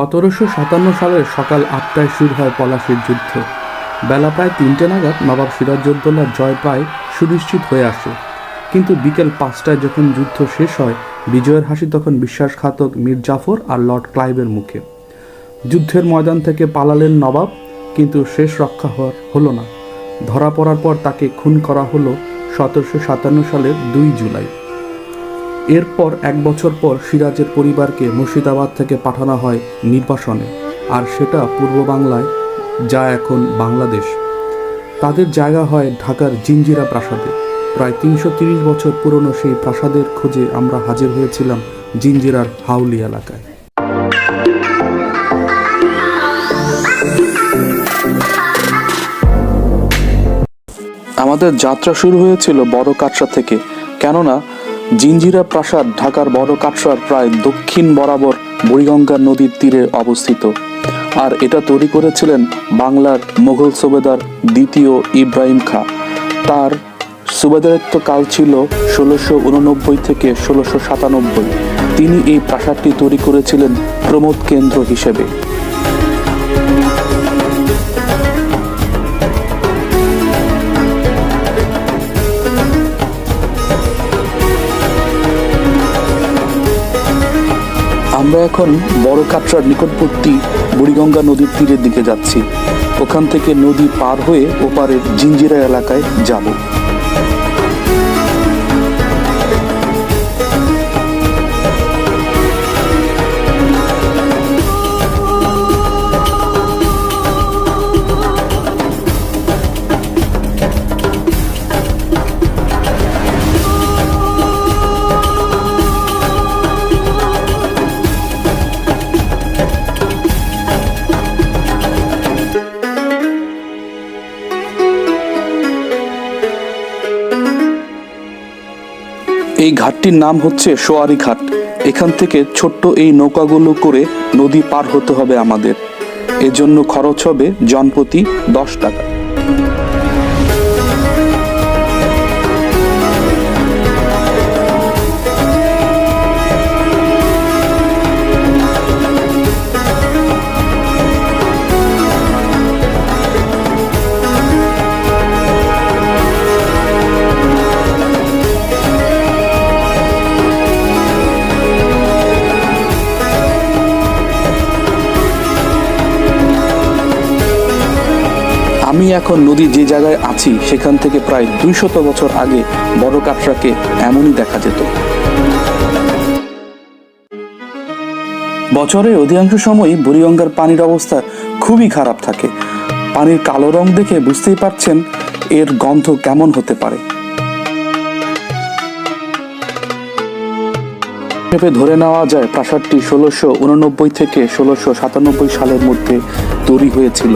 সতেরোশো সাতান্ন সালের সকাল আটটায় শুরু হয় পলাশির যুদ্ধ। বেলা প্রায় তিনটে নাগাদ নবাব সিরাজউদ্দৌলার জয় প্রায় সুনিশ্চিত হয়ে আসে। কিন্তু বিকেল পাঁচটায় যখন যুদ্ধ শেষ হয়, বিজয়ের হাসি তখন বিশ্বাসঘাতক মীর জাফর আর লর্ড ক্লাইভের মুখে। যুদ্ধের ময়দান থেকে পালালেন নবাব, কিন্তু শেষ রক্ষা হওয়ার হলো না। ধরা পড়ার পর তাকে খুন করা হলো সতেরোশো সাতান্ন সালের দুই জুলাই। এরপর এক বছর পর সিরাজের পরিবারকে মুর্শিদাবাদ থেকে পাঠানো হয় নির্বাসনে। আর সেটা পূর্ব বাংলায়, যা এখন বাংলাদেশ। তাদের জায়গা হয় ঢাকার জিঞ্জিরা প্রাসাদে। প্রায় তিনশো তিরিশ বছর পুরনো সেই প্রাসাদের খোঁজে আমরা হাজির হয়েছিলাম জিঞ্জিরার হাউলি এলাকায়। আমাদের যাত্রা শুরু হয়েছিল বড় কাটরা থেকে। কেননা জিঞ্জিরা প্রাসাদ, ঢাকার বড় কাটরার প্রায় দক্ষিণ বরাবর বুড়িগঙ্গা নদীর তীরে অবস্থিত। আর এটা তৈরি করেছিলেন বাংলার মোগল সুবেদার দ্বিতীয় ইব্রাহিম খাঁ। তার সুবেদারিত্ব কাল ছিল ষোলোশো উননব্বই থেকে ষোলোশো সাতানব্বই। তিনি এই প্রাসাদটি তৈরি করেছিলেন প্রমোদ কেন্দ্র হিসেবে। আমরা এখন বড় কাটরার নিকটবর্তী বুড়িগঙ্গা নদীর তীরের দিকে যাচ্ছি। ওখান থেকে নদী পার হয়ে ওপারের জিঞ্জিরা এলাকায় যাব। এই ঘাটটির নাম হচ্ছে সোয়ারি ঘাট। এখান থেকে ছোট্ট এই নৌকাগুলো করে নদী পার হতে হবে আমাদের। এজন্য খরচ হবে জনপ্রতি দশ টাকা। এখন নদী যে জায়গায় আছি, সেখান থেকে প্রায় দুইশত বছর আগে বড় কাটরাকে এমনই দেখা যেত। বছরের অধিকাংশ সময় বুড়িগঙ্গার পানির অবস্থা খুবই খারাপ থাকে। পানির কালো রং দেখে বুঝতেই পারছেন এর গন্ধ কেমন হতে পারে। হিসেবে ধরে নেওয়া যায়, প্রাসাদটি ষোলোশো উননব্বই থেকে ষোলোশো সাতানব্বই সালের মধ্যে তৈরি হয়েছিল।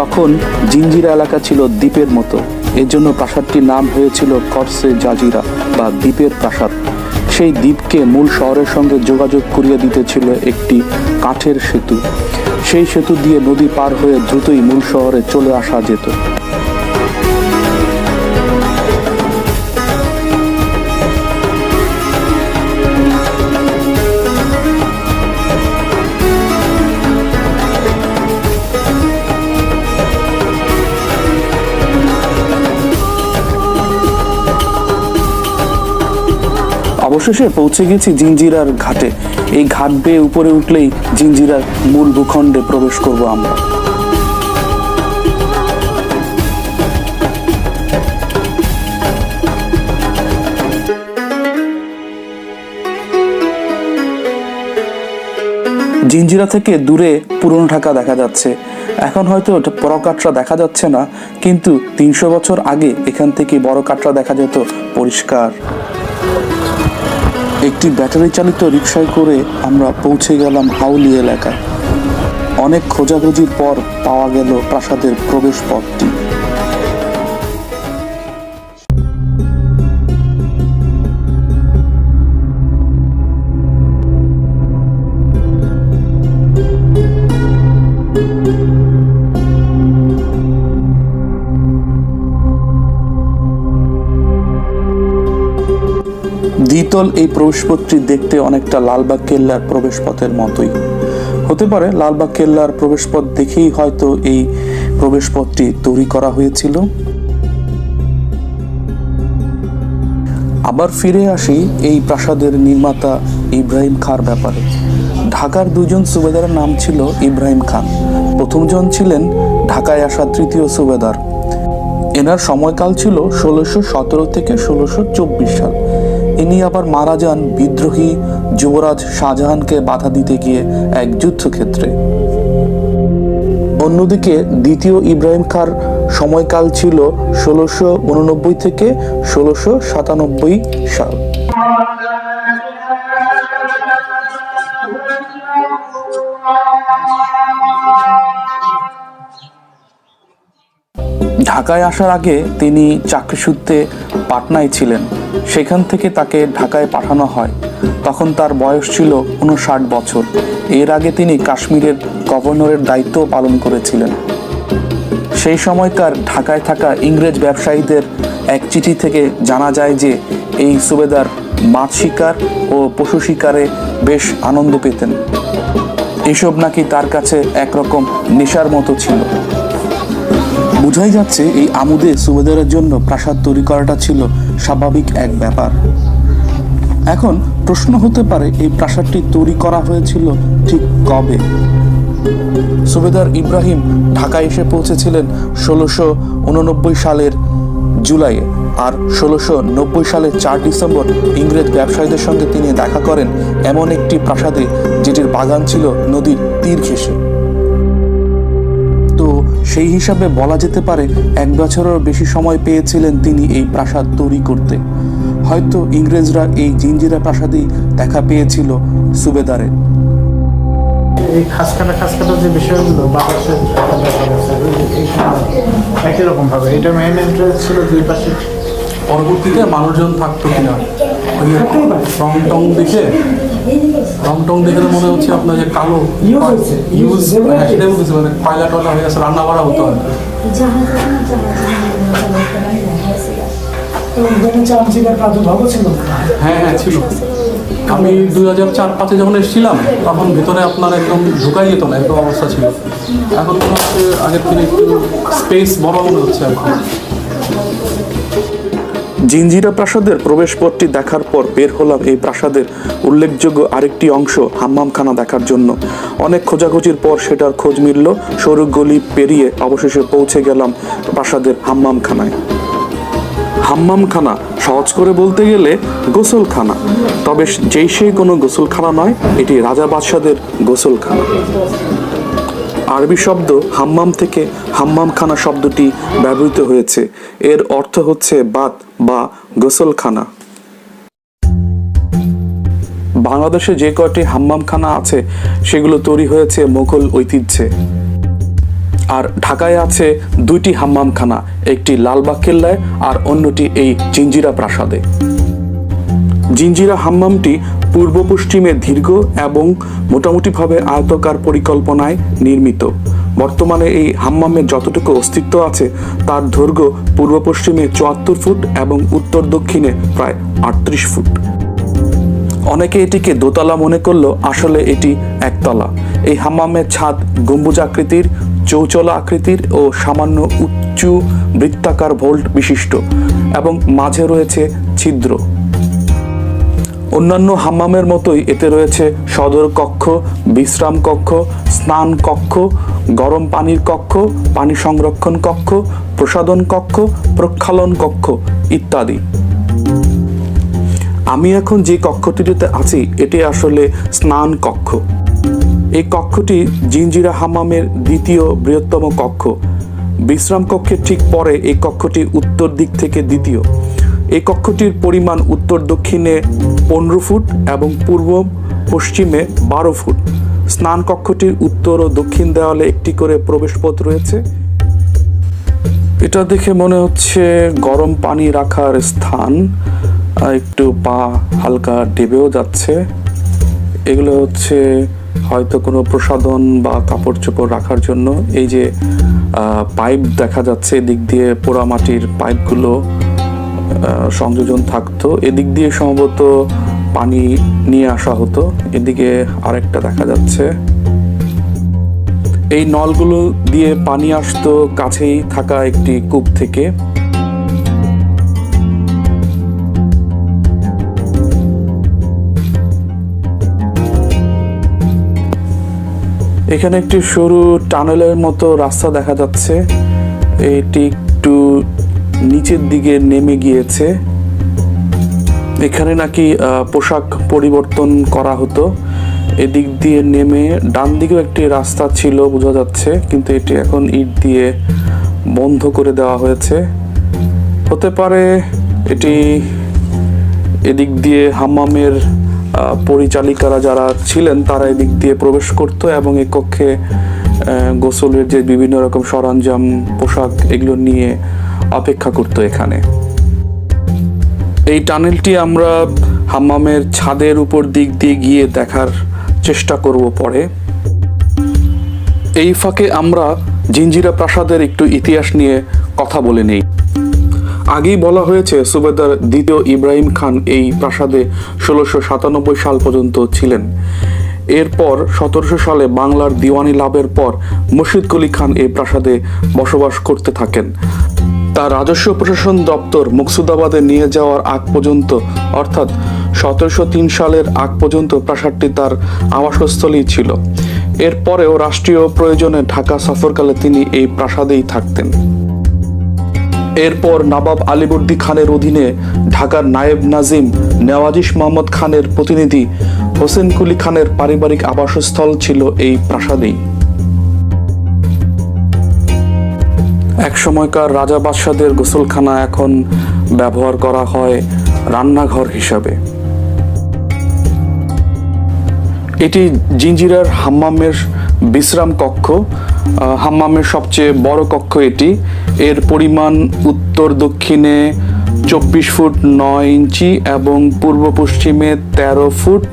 তখন জিঞ্জিরা এলাকা ছিল দ্বীপের মতো। এর জন্য প্রাসাদটির নাম হয়েছিল করসে জাজিরা বা দ্বীপের প্রাসাদ। সেই দ্বীপকে মূল শহরের সঙ্গে যোগাযোগ করিয়ে দিতে ছিল একটি কাঠের সেতু। সেই সেতু দিয়ে নদী পার হয়ে দ্রুতই মূল শহরে চলে আসা যেত। অবশেষে পৌঁছে গেছি জিঞ্জিরার ঘাটে। এই ঘাট বেয়ে উপরে উঠলেই জিঞ্জিরার মূল ভূখণ্ডে প্রবেশ করব আমরা। জিঞ্জিরা থেকে দূরে পুরনো ঢাকা দেখা যাচ্ছে। এখন হয়তো বড় কাটরা দেখা যাচ্ছে না, কিন্তু তিনশো বছর আগে এখান থেকে বড় কাটরা দেখা যেত পরিষ্কার। একটি ব্যাটারি চালিত রিক্সায় করে আমরা পৌঁছে গেলাম হাউলি এলাকায়। অনেক খোঁজাখুঁজির পর পাওয়া গেল প্রাসাদের প্রবেশ পথটি দ্বিতল এই প্রবেশপথটি দেখতে অনেকটা লালবাগ কেল্লার প্রবেশপথের মতোই। হতে পারে লালবাগ কেল্লার প্রবেশপথ দেখেই হয়তো এই প্রবেশপথটি তৈরি করা হয়েছিল। আবার ফিরে আসি এই প্রাসাদের নির্মাতা ইব্রাহিম খাঁর ব্যাপারে। ঢাকার দুজন সুবেদারের নাম ছিল ইব্রাহিম খান প্রথমজন ছিলেন ঢাকায় আসা তৃতীয় সুবেদার। এনার সময়কাল ছিল ষোলোশো সতেরো থেকে ষোলোশো চব্বিশ সাল। ইনি আবার মারা যান বিদ্রোহী যুবরাজ শাহজাহানকে বাধা দিতে গিয়ে এক যুদ্ধক্ষেত্রে। অন্যদিকে দ্বিতীয় ইব্রাহিম খাঁর সময়কাল ছিল ষোলোশো উননব্বই থেকে ষোলোশো সাতানব্বই সাল। ঢাকায় আসার আগে তিনি চাকরিসূত্রে পাটনায় ছিলেন। সেখান থেকে তাকে ঢাকায় পাঠানো হয়। তখন তার বয়স ছিল উনষাট বছর। এর আগে তিনি কাশ্মীরের গভর্নরের দায়িত্ব পালন করেছিলেন। সেই সময়কার ঢাকায় থাকা ইংরেজ ব্যবসায়ীদের এক চিঠি থেকে জানা যায় যে, এই সুবেদার মাছ শিকার ও পশু শিকারে বেশ আনন্দ পেতেন। এসব নাকি তার কাছে একরকম নেশার মতো ছিল। বোঝাই যাচ্ছে এই আমুদে সুবেদারের জন্য প্রাসাদ তৈরি করাটা ছিল স্বাভাবিক এক ব্যাপার। এখন প্রশ্ন হতে পারে এই প্রাসাদটি তৈরি করা হয়েছিল ঠিক কবে? সুবেদার ইব্রাহিম ঢাকায় এসে পৌঁছেছিলেন ষোলোশো উননব্বই সালের জুলাইয়ে আর ষোলোশো নব্বই সালের চার ডিসেম্বর ইংরেজ ব্যবসায়ীদের সঙ্গে তিনি দেখা করেন এমন একটি প্রাসাদে যেটির বাগান ছিল নদীর তীর ঘেঁষে। সেই হিসাবে বলা যেতে পারে এক বছরেরও বেশি সময় পেয়েছিলেন তিনি এই প্রাসাদ তৈরি করতে। হয়তো ইংরেজরা এই জিঞ্জিরা প্রাসাদেই দেখা পেয়েছিল সুবেদারের। এই খাসকাটা খাসকাটা যে বিষয়গুলো বাতাসের একই রকম ভাবে। এটা মেইন এন্ট্রান্স ছিল দুই পাশে। পরবর্তীতে মানুষজন থাকতো কিনা? ওই রং টং দেখে রং টং দেখে তো মনে হচ্ছে আপনার যে কালো ইউজ আছে। সেটাই বলতেছে মানে কয়লা টয়লা হয়ে গেছে রান্না বাড়া হতো আর হ্যাঁ হ্যাঁ ছিল। আমি দুই হাজার চার পাঁচে যখন এসেছিলাম তখন ভেতরে আপনার একদম ঢুকাই যেত না এরকম অবস্থা ছিল। এখন মনে হচ্ছে আগের থেকে একটু স্পেস বড় মনে হচ্ছে কি জিঞ্জিরা প্রাসাদের প্রবেশপথটি দেখার পর বের হলাম এই প্রাসাদের উল্লেখযোগ্য আরেকটি অংশ হাম্মামখানা দেখার জন্য। অনেক খোঁজাখুঁজির পর সেটার খোঁজ মিলল, সরু গলি পেরিয়ে অবশেষে পৌঁছে গেলাম প্রাসাদের হাম্মামখানায়। হাম্মামখানা সহজ করে বলতে গেলে গোসলখানা। তবে যেই সেই কোনো গোসলখানা নয়, এটি রাজা বাদশাদের গোসলখানা। আরবি শব্দ হাম্মাম থেকে হাম্মামখানা শব্দটি ব্যবহৃত হয়েছে। এর অর্থ হচ্ছে বাত বা গোসলখানা। বাংলাদেশে যে কয়টি হাম্মামখানা আছে, সেগুলো তৈরি হয়েছে মোগল ঐতিহ্যে। আর ঢাকায় আছে দুইটি হাম্মামখানা, একটি লালবাগ কেল্লায় আর অন্যটি এই জিঞ্জিরা প্রাসাদে। জিঞ্জিরা হাম্মামটি পূর্ব পশ্চিমে দীর্ঘ এবং মোটামুটিভাবে আয়তকার পরিকল্পনায় নির্মিত। বর্তমানে এই হাম্মামের যতটুকু অস্তিত্ব আছে, তার দৈর্ঘ্য পূর্ব পশ্চিমে চুয়াত্তর ফুট এবং উত্তর দক্ষিণে প্রায় আটত্রিশ ফুট। অনেকে এটিকে দোতলা মনে করলেও আসলে এটি একতলা। এই হাম্মামের ছাদ গম্বুজ আকৃতির, চৌচলা আকৃতির ও সামান্য উঁচু বৃত্তাকার ভোল্ট বিশিষ্ট এবং মাঝে রয়েছে ছিদ্র। অন্যান্য হাম্মামের মতোই এতে রয়েছে সদর কক্ষ, বিশ্রাম কক্ষ, স্নান কক্ষ গরম পানির কক্ষ, পানি সংরক্ষণ কক্ষ প্রসাদন কক্ষ, প্রক্ষালন কক্ষ ইত্যাদি। আমি এখন যে কক্ষটিতে আছি, এটি আসলে স্নান কক্ষ। এই কক্ষটি জিঞ্জিরা হামামের দ্বিতীয় বৃহত্তম কক্ষ। বিশ্রাম কক্ষের ঠিক পরে এই কক্ষটি উত্তর দিক থেকে দ্বিতীয়। এই কক্ষটির পরিমাণ উত্তর দক্ষিণে পনেরো ফুট এবং পূর্ব পশ্চিমে বারো ফুট। স্নান কক্ষটির উত্তর ও দক্ষিণ দেওয়ালে একটি করে প্রবেশপথ রয়েছে। এটা দেখে মনে হচ্ছে গরম পানি রাখার স্থান। একটু পা হালকা ডেবেও যাচ্ছে। এগুলো হচ্ছে হয়তো কোনো প্রসাধন বা কাপড় চোপড় রাখার জন্য। এই যে পাইপ দেখা যাচ্ছে, এদিক দিয়ে পোড়ামাটির পাইপগুলো সংযোজন থাকতো। এদিক দিয়ে সম্ভবত পানি নিয়ে আসা হতো। এদিকে আরেকটা দেখা যাচ্ছে। এই নলগুলো দিয়ে পানি আসতো কাছেই থাকা একটি কূপ থেকে। এখানে একটি সরু টানেলের মতো রাস্তা দেখা যাচ্ছে। এটি একটু নিচের দিকে নেমে গিয়েছে। এখানে নাকি পোশাক পরিবর্তন করা হতো। এদিক দিয়ে নেমে ডান দিকেও একটি রাস্তা ছিল, বোঝা যাচ্ছে। কিন্তু এটি এখন ইট দিয়ে বন্ধ করে দেওয়া হয়েছে। হতে পারে এটি এদিক দিয়ে হাম্মামের পরিচালিকারা যারা ছিলেন, তারা এদিক দিয়ে প্রবেশ করত এবং এই কক্ষে গোসলের যে বিভিন্ন রকম সরঞ্জাম, পোশাক, এগুলো নিয়ে অপেক্ষা করতো এখানে। এই টানেলটি আমরা হাম্মামের ছাদের উপর দিক দিয়ে গিয়ে দেখার চেষ্টা করব পরে। এই ফাঁকে আমরা জিঞ্জিরা প্রাসাদের একটু ইতিহাস নিয়ে কথা বলে নেই। আগেই বলা হয়েছে, সুবেদার দ্বিতীয় ইব্রাহিম খান এই প্রাসাদে ষোলোশো সাতানব্বই সাল পর্যন্ত ছিলেন। এরপর সতেরোশো সালে বাংলার দিওয়ানি লাভের পর মুর্শিদ কলি খান এই প্রাসাদে বসবাস করতে থাকেন। তার রাজস্ব প্রশাসন দপ্তর মুকসুদাবাদে নিয়ে যাওয়ার আগ পর্যন্ত, অর্থাৎ সতেরোশো তিন সালের আগ পর্যন্ত প্রাসাদটি তার আবাসস্থলই ছিল। এরপরেও রাষ্ট্রীয় প্রয়োজনে ঢাকা সফরকালে তিনি এই প্রাসাদেই থাকতেন। এরপর নবাব আলীবর্দী খানের অধীনে ঢাকার নায়েব নাজিম, নেওয়াজিস মোহাম্মদ খানের প্রতিনিধি হোসেন কুলি খানের পারিবারিক আবাসস্থল ছিল এই প্রাসাদেই। সময়কার রাজা বাদশাদের গোসলখানা এখন ব্যবহার করা হয় রান্নাঘর হিসাবে। এটি জিঞ্জিরার হাম্মামের বিশ্রাম কক্ষ। হাম্মামের সবচেয়ে বড় কক্ষ এটি। এর পরিমাণ উত্তর দক্ষিণে চব্বিশ ফুট নয় ইঞ্চি এবং পূর্ব পশ্চিমে তেরো ফুট।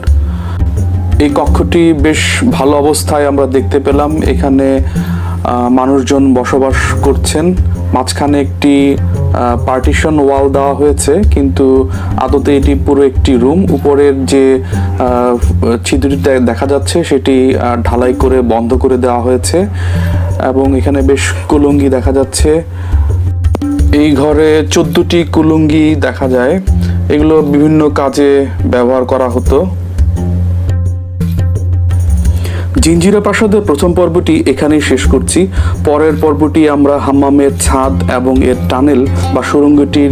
এই কক্ষটি বেশ ভালো অবস্থায় আমরা দেখতে পেলাম। এখানে মানুষজন বসবাস করছেন। মাঝখানে একটি পার্টিশন ওয়াল দেওয়া হয়েছে, কিন্তু আদতে এটি পুরো একটি রুম উপরের যে ছিদ্রটি দেখা যাচ্ছে, সেটি ঢালাই করে বন্ধ করে দেওয়া হয়েছে এবং এখানে বেশ কুলুঙ্গি দেখা যাচ্ছে। এই ঘরে চোদ্দটি কুলুঙ্গি দেখা যায়। এগুলো বিভিন্ন কাজে ব্যবহার করা হতো। জিঞ্জিরা প্রাসাদের প্রথম পর্বটি এখানেই শেষ করছি। পরের পর্বটি আমরা হাম্মামের ছাদ এবং এর টানেল বা সুরঙ্গটির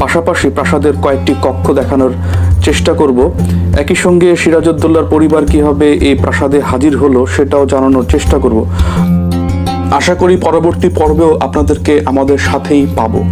পাশাপাশি প্রাসাদের কয়েকটি কক্ষ দেখানোর চেষ্টা করব। একই সঙ্গে সিরাজউদ্দৌলার পরিবার কীভাবে এই প্রাসাদে হাজির হলো সেটাও জানানোর চেষ্টা করব। আশা করি পরবর্তী পর্বেও আপনাদেরকে আমাদের সাথেই পাবো।